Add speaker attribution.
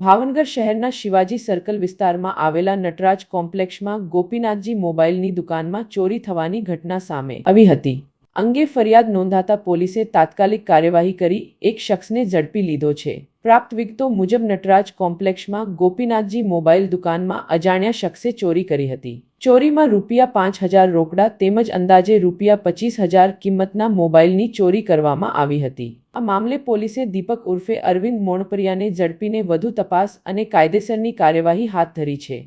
Speaker 1: ભાવનગર શહેરના શિવાજી સર્કલ વિસ્તારમાં આવેલા નટરાજ કોમ્પ્લેક્ષમાં ગોપીનાથજી મોબાઈલની દુકાનમાં ચોરી થવાની ઘટના સામે આવી હતી. અંગે ફરિયાદ નોંધાતા પોલીસે તાત્કાલિક કાર્યવાહી કરી એક શખ્સને ઝડપી લીધો છે. પ્રાપ્ત વિગતો મુજબ નટરાજ કોમ્પ્લેક્ષમાં ગોપીનાથજી મોબાઈલ દુકાનમાં અજાણ્યા શખ્સે ચોરી કરી હતી. ચોરીમાં રૂપિયા પાંચ હજાર રોકડા તેમજ અંદાજે રૂપિયા પચીસ હજાર કિંમતના મોબાઈલની ચોરી કરવામાં આવી હતી. આ મામલે પોલીસે દીપક ઉર્ફે અરવિંદ મોણપરિયાને ઝડપીને વધુ તપાસ અને કાયદેસરની કાર્યવાહી હાથ ધરી છે.